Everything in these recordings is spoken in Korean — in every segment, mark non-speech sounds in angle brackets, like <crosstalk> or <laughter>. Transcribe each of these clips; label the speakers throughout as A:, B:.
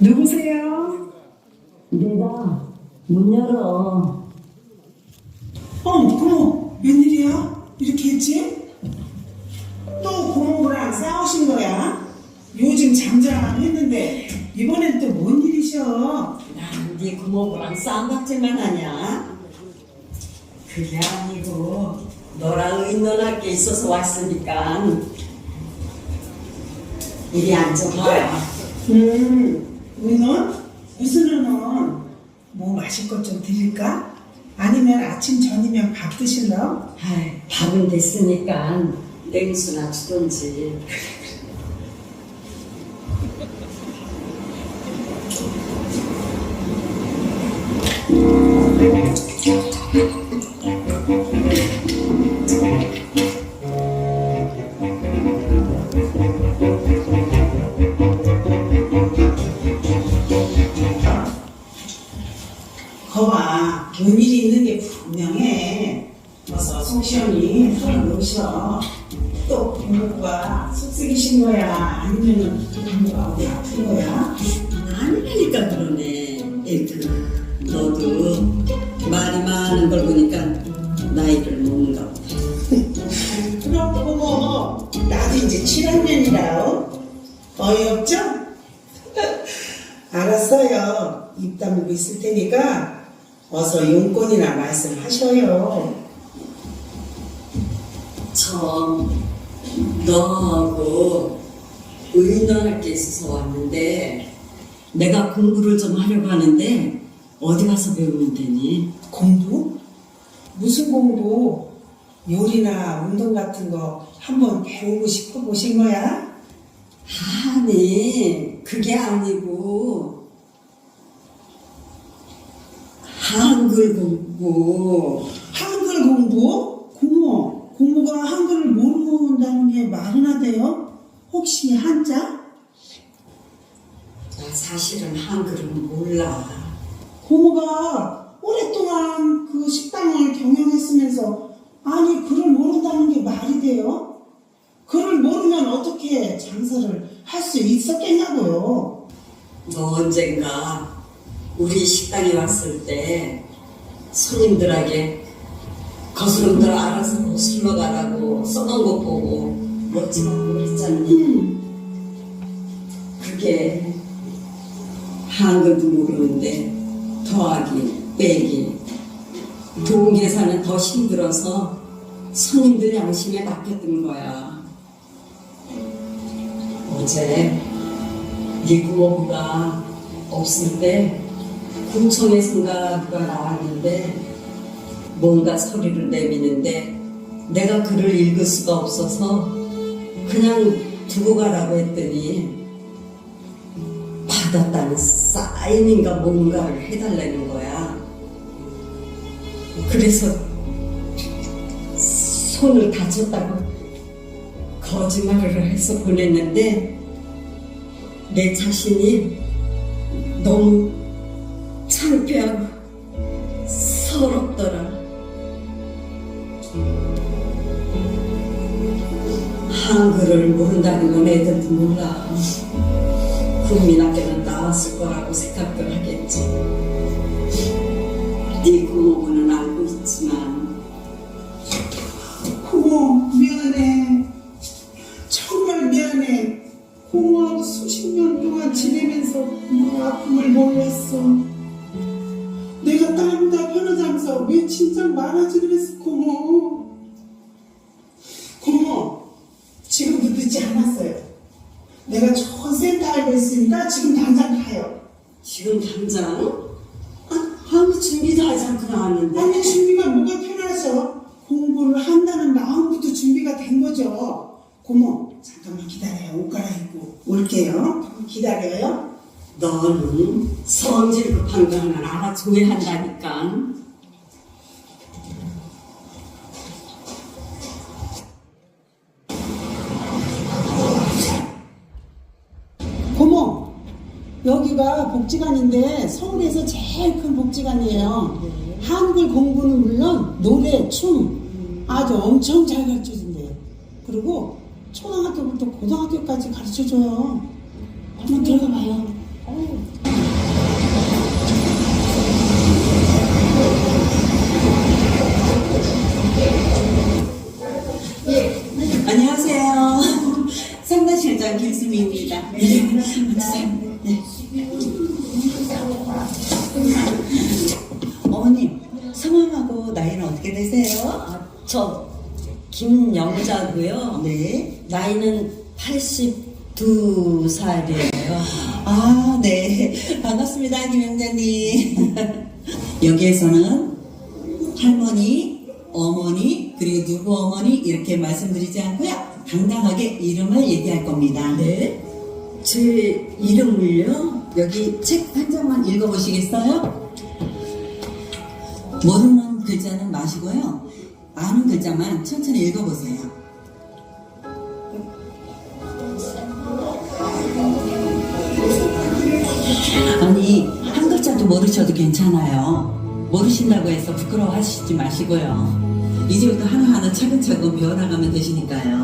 A: 누구세요?
B: 내가 문 열어.
A: 어, 고모, 웬일이야? 이렇게 했지? 또 고모랑 싸우신 거야? 요즘 잠잠 했는데 이번엔 또 뭔 일이셔?
B: 난네 구멍이랑 쌈박질만 하냐? 그게 아니고 너랑 의논할 게 있어서 왔으니까 이리 앉아봐.
A: 음, 무슨 의논? 뭐 마실 것 좀 드릴까? 아니면 아침 전이면 밥 드실러?
B: 아이, 밥은 됐으니까 냉수나 주던지. <laughs>
A: 시현이 손을 놓으셔. 또 부모가 속쓰기신 거야? 아니면은 부모가 어디 아픈 거야?
B: 아니니까 그러네. 에그, 너도 말이 많은 걸 보니까 나이를 먹는가 보다. <laughs>
A: 그럼 고모, 나도 이제 7학년이라 어이없죠? <laughs> 알았어요. 입 다물고 있을 테니까 어서 용건이나 말씀하셔요.
B: 저 너하고 의논할 게 있어서 왔는데 내가 공부를 좀 하려고 하는데 어디 가서 배우면 되니?
A: 공부? 무슨 공부? 요리나 운동 같은 거 한번 배우고 싶어 보신 거야?
B: 아니 그게 아니고 한글 공부
A: 한글 공부? 고모가 한글을 모른다는 게 말이나 돼요? 혹시 한자?
B: 나 사실은 한글은 몰라
A: 고모가 오랫동안 그 식당을 경영했으면서 아니 글을 모른다는 게 말이 돼요? 글을 모르면 어떻게 장사를 할 수 있었겠냐고요.
B: 너 언젠가 우리 식당에 왔을 때 손님들에게 거스름들 알아서 거슬러 가라고 써놓은 거 보고 멋지다고 그랬잖니
A: 음,
B: 그게 한글도 모르는데 더하기 빼기. 돈 계산은 더 힘들어서 손님들 양심에 맡겼던 거야. 어제 네 부모가 없을 때 군청에선가 누가 나왔는데 뭔가 소리를 내미는데 내가 글을 읽을 수가 없어서 그냥 두고 가라고 했더니 받았다는 사인인가 뭔가를 해달라는 거야. 그래서 손을 다쳤다고 거짓말을 해서 보냈는데 내 자신이 너무 창피하고 모른다는 건 애들도 몰라. 국민학교는 나왔을 거라고 생각을 하겠지. 네 고모부는 알고 있지만
A: 아,
B: 준비도 하지 않고 나왔는데
A: 아니 준비가 뭐가 필요하셔? 공부를 한다는 마음부터 준비가 된 거죠. 고모 잠깐만 기다려요. 옷 갈아입고 올게요. 기다려요.
B: 너는 성질 급한 거 하나 알아줘야 한다니까.
A: 여기가 복지관인데 서울에서 제일 큰 복지관이에요. 네. 한글 공부는 물론 노래, 춤 아주 엄청 잘 가르쳐 준대요. 그리고 초등학교부터 고등학교까지 가르쳐 줘요. 한번 들어가 봐요.
C: 예,
B: 안녕하세요. <laughs>
C: 상담실장 김수미입니다. 네. 네. 나이는 어떻게 되세요?
B: 아, 저 김영자고요.
C: 네.
B: 나이는 82살이에요.
C: 아, 네. 반갑습니다, 김영자님. <laughs> 여기에서는 할머니, 어머니, 그리고 누구 어머니 이렇게 말씀드리지 않고요. 당당하게 이름을 얘기할 겁니다.
B: 네? 제 이름을요?
C: 여기 책 한 장만 읽어보시겠어요? 모르는 글자는 마시고요. 아는 글자만 천천히 읽어보세요. 아니, 한 글자도 모르셔도 괜찮아요. 모르신다고 해서 부끄러워하시지 마시고요. 이제부터 하나하나 차근차근 배워나가면 되시니까요.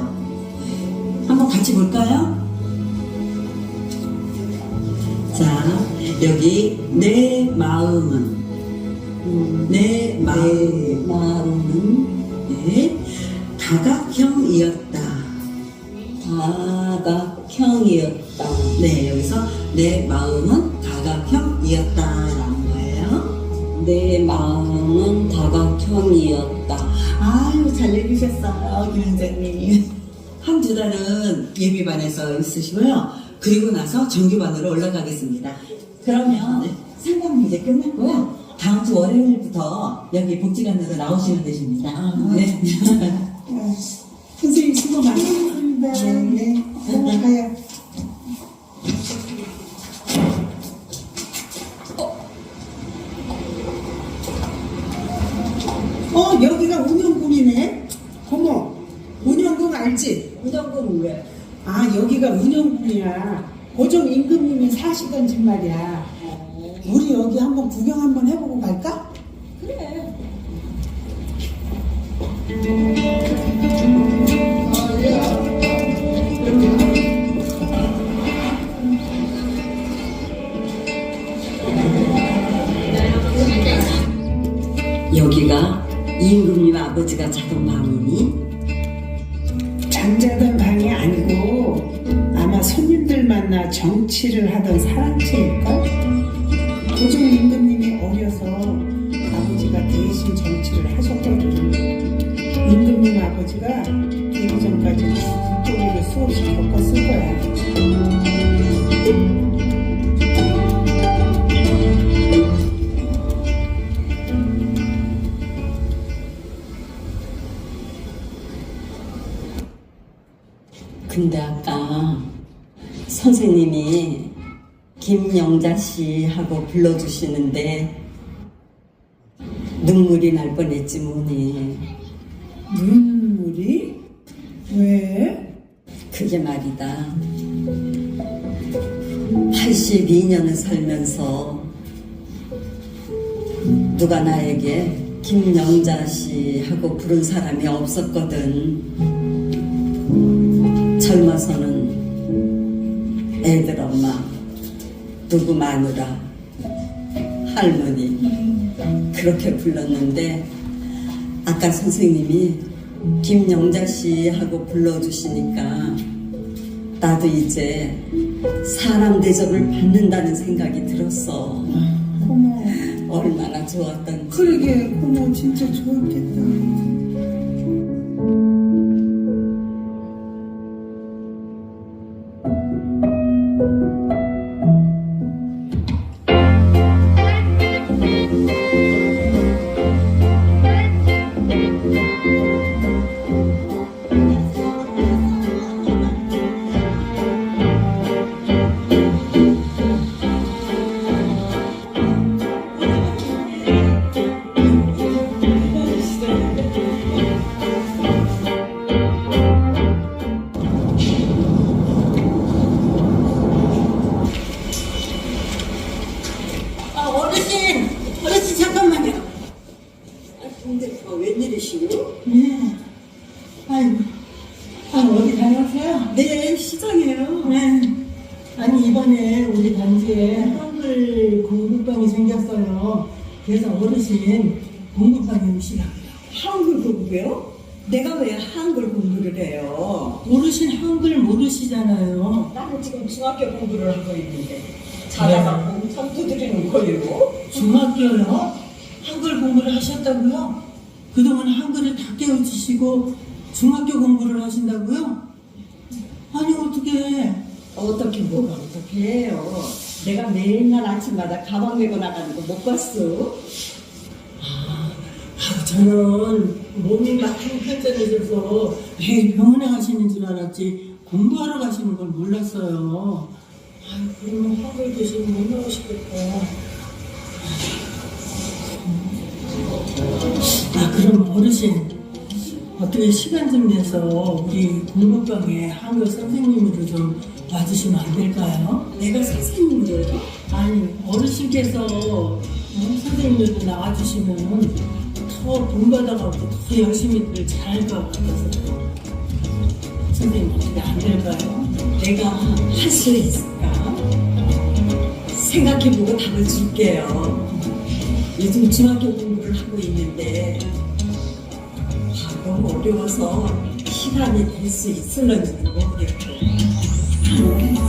C: 한번 같이 볼까요? 자, 여기 내 마음은 내 마음,
B: 마음은
C: 네, 다각형이었다.
B: 다각형이었다.
C: 네, 여기서 내 마음은 다각형이었다라는 거예요.
B: 내 마음은 다각형이었다.
C: 아유, 잘 읽으셨어요, 김현자님. 한 두 달은 예비반에서 있으시고요. 그리고 나서 정규반으로 올라가겠습니다. 그러면 상담은 이제 끝났고요. 다음 주 월요일부터 여기 복지관으로 나오시면 되십니다. 네.
A: 어, <laughs> 선생님 수고 많으셨습니다. 네. 올라가요. 어, 여기가 운영군이네. 어머, 운영군 알지?
B: 운전군 왜?
A: 아, 여기가 운영군이야. 고정 임금님이 사시던 집 말이야. 우리 여기 한번 구경 한번 해보고 갈까?
B: 그래. 여기가 임금님 아버지가 자던 방이니?
A: 잠자던 방이 아니고 아마 손님들 만나 정치를 하던 사랑채일걸? 고종 임금님이 어려서 아버지가 대신 정치를 하셨거든. 임금님 아버지가 되기 전까지 국도리를 수없이 겪었을 거야.
B: 근데 아까 선생님이 김영자 씨 하고 불러주시는데 눈물이 날 뻔했지 뭐니.
A: 눈물이? 왜?
B: 그게 말이다. 82년을 살면서 누가 나에게 김영자 씨 하고 부른 사람이 없었거든. 젊어서는 애들 엄마, 누구 마누라, 할머니 그렇게 불렀는데 아까 선생님이 김영자 씨 하고 불러주시니까 나도 이제 사람 대접을 받는다는 생각이 들었어.
A: 고마워.
B: 얼마나 좋았던지.
A: 그러게, 고마워. 진짜 좋았겠다.
C: 어요.
A: 그래서 어르신 공부방에 오시라고요.
C: 한글 공부요? 내가 왜 한글 공부를 해요?
D: 어르신 한글 모르시잖아요.
C: 나는 지금 중학교 공부를 하고 있는데 자다가 공천 두드리는 거예요.
D: 중학교요? 한글 공부를 하셨다고요? 그동안 한글을 다 깨우치시고 중학교 공부를 하신다고요? 아니 어떻게
C: 어떻게 뭐가 어떻게 해요? 내가 매일날 아침마다 가방 메고 나가는 거 못 봤어?
D: 아, 저는 몸이 막 편찮으셔서 매일 병원에 가시는 줄 알았지 공부하러 가시는 걸 몰랐어요. 아, 그러면 한글 교실 못 나오시겠다. 아, 그럼 어르신 어떻게 시간 좀 내서 우리 공부방에 한글 선생님으로 좀 와주시면 안 될까요?
C: 내가 선생님으로요?
D: 아니 어르신께서 어, 선생님들 나와주시면 더돈 받아가고 더 열심히들 잘할 것 같아서 선생님 어떻게 안 될까요?
C: 내가 할 수 있을까? 생각해보고 답을 줄게요. 요즘 중학교 공부를 하고 있는데 바로 어려워서 시간이 될 수 있을런지도 모르겠고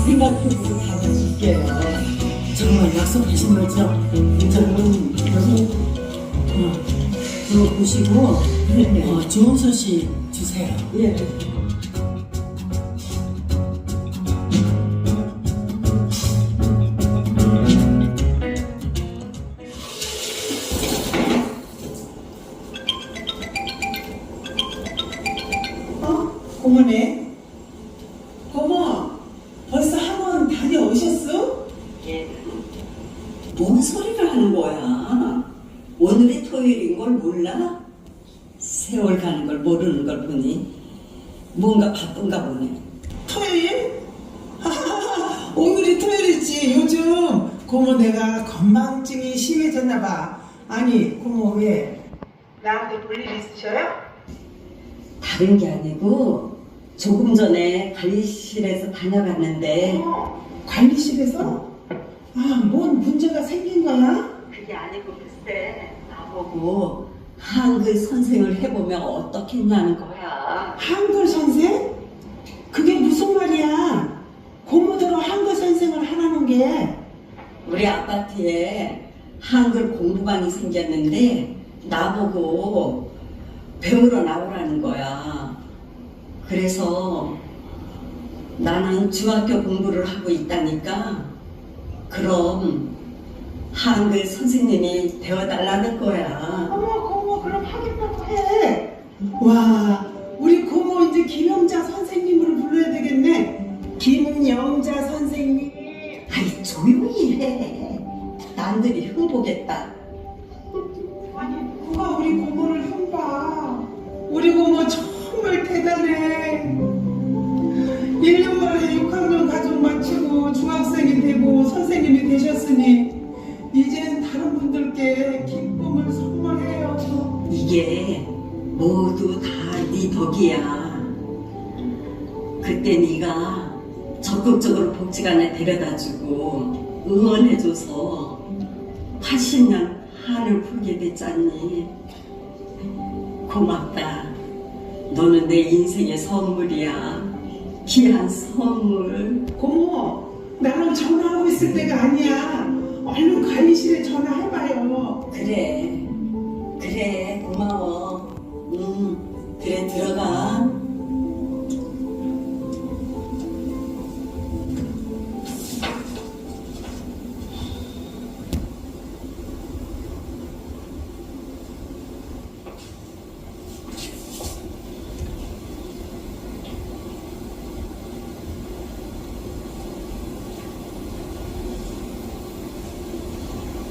C: 생각해보고 답을 줄게요.
D: 정말 약속하신 거죠? 저는 여기 어, 그거 보시고 어, 좋은 소식 주세요.
C: 예.
A: 어? 고모네? 고모, 벌써 학원 다녀오셨어?
B: 뭔 소리를 하는 거야? 오늘이 토요일인 걸 몰라? 세월 가는 걸 모르는 걸 보니 뭔가 바쁜가 보네.
A: 토요일? <laughs> 오늘이 토요일이지. 요즘 고모 내가 건망증이 심해졌나 봐. 아니, 고모 왜? 나한테 볼일 있으셔요?
B: 다른 게 아니고 조금 전에 관리실에서 다녀봤는데
A: 어, 관리실에서? 아, 뭔 문제가 생긴 거야?
B: 그게 아니고 글쎄 나 보고 한글 선생을 해보면 어떻겠냐는 거야.
A: 한글 선생? 그게 무슨 말이야? 고모들은 한글 선생을 하라는 게
B: 우리 아파트에 한글 공부방이 생겼는데 나보고 배우러 나오라는 거야. 그래서 나는 중학교 공부를 하고 있다니까 그럼 한글 선생님이 되어달라는 거야.
A: 어머 고모 그럼 하겠다고 해. 와 우리 고모 이제 김영자 선생님으로 불러야 되겠네. 김영자 선생님.
B: 아이 조용히 해. 남들이 흉보겠다.
A: 아니 누가 우리 고모를 흉봐. 우리 고모 정말 대단해. 1년 만에 6학년 가족 마치고 중학생이 되고 선생님이 되셨으니 기쁨을 선물해요.
B: 이게 모두 다 네 덕이야. 그때 네가 적극적으로 복지관에 데려다주고 응원해줘서 80년 한을 풀게 됐잖니. 고맙다. 너는 내 인생의 선물이야. 귀한 선물.
A: 고모, 나는 전화하고 있을 때가 아니야. 얼른 관리실에 전화해봐요.
B: 그래. 그래. 고마워. 응. 그래, 들어가.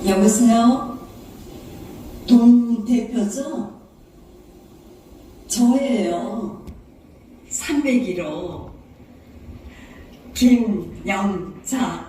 B: 여보세요? 동 대표죠? 저예요. 301호 김영자.